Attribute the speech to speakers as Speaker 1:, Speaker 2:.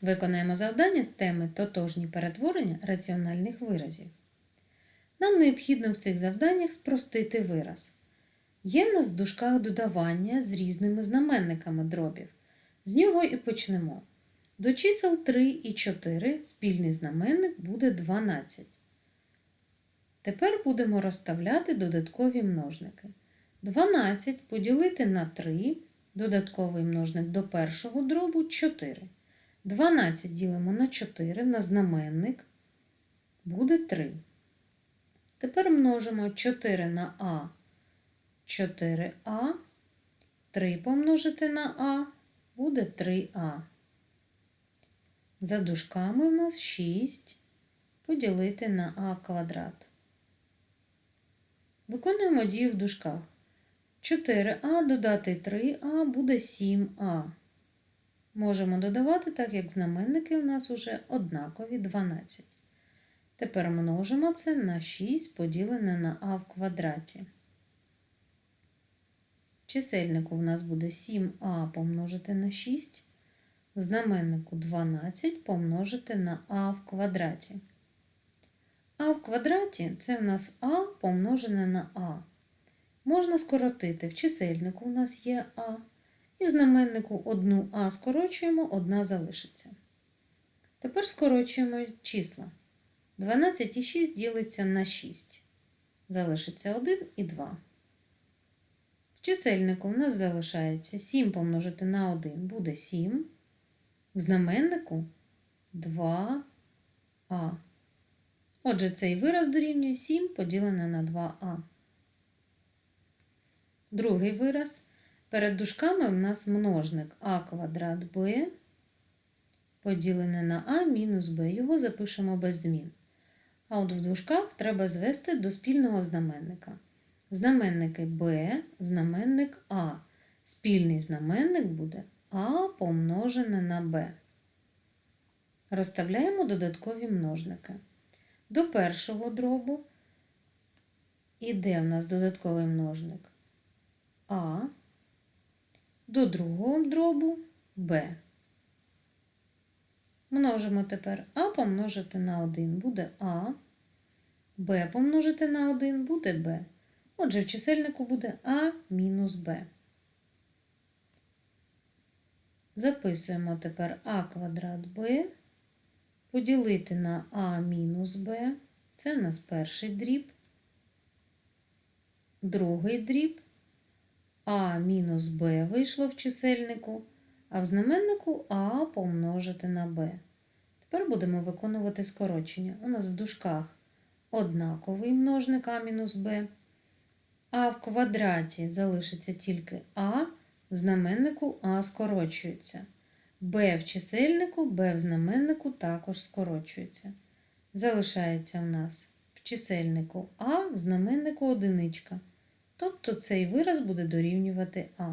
Speaker 1: Виконаємо завдання з теми тотожні перетворення раціональних виразів. Нам необхідно в цих завданнях спростити вираз. Є в нас в дужках додавання з різними знаменниками дробів. З нього і почнемо. До чисел 3 і 4 спільний знаменник буде 12. Тепер будемо розставляти додаткові множники. 12 поділити на 3, додатковий множник до першого дробу 4. 12 ділимо на 4 на знаменник буде 3. Тепер множимо 4 на А 4А, 3 помножити на А буде 3А. За дужками у нас 6 поділити на А квадрат. Виконуємо дію в дужках. 4а додати 3а буде 7а. Можемо додавати, так як знаменники у нас вже однакові 12. Тепер множимо це на 6 поділене на а в квадраті. Чисельнику у нас буде 7а помножити на 6. В знаменнику 12 помножити на а в квадраті. А в квадраті це в нас а помножене на а. Можна скоротити. В чисельнику у нас є а. І в знаменнику одну а скорочуємо, одна залишиться. Тепер скорочуємо числа. 12 і 6 ділиться на 6. Залишиться 1 і 2. В чисельнику у нас залишається 7 помножити на 1 буде 7. В знаменнику 2а. Отже, цей вираз дорівнює 7 поділене на 2а. Другий вираз. Перед дужками у нас множник а квадрат b поділене на а мінус b. Його запишемо без змін. А от в дужках треба звести до спільного знаменника. Знаменники b, знаменник а. Спільний знаменник буде а помножене на b. Розставляємо додаткові множники. До першого дробу іде в нас додатковий множник А, до другого дробу Б. Множимо тепер А помножити на 1 буде А, Б помножити на 1 буде Б. Отже, в чисельнику буде А мінус Б. Записуємо тепер А квадрат Б поділити на А мінус Б. Це в нас перший дріб. Другий дріб. А мінус Б вийшло в чисельнику, а в знаменнику А помножити на Б. Тепер будемо виконувати скорочення. У нас в дужках однаковий множник А мінус Б. А в квадраті залишиться тільки А, в знаменнику А скорочується. Б в чисельнику, Б в знаменнику також скорочується. Залишається в нас в чисельнику А, в знаменнику одиничка. Тобто цей вираз буде дорівнювати А.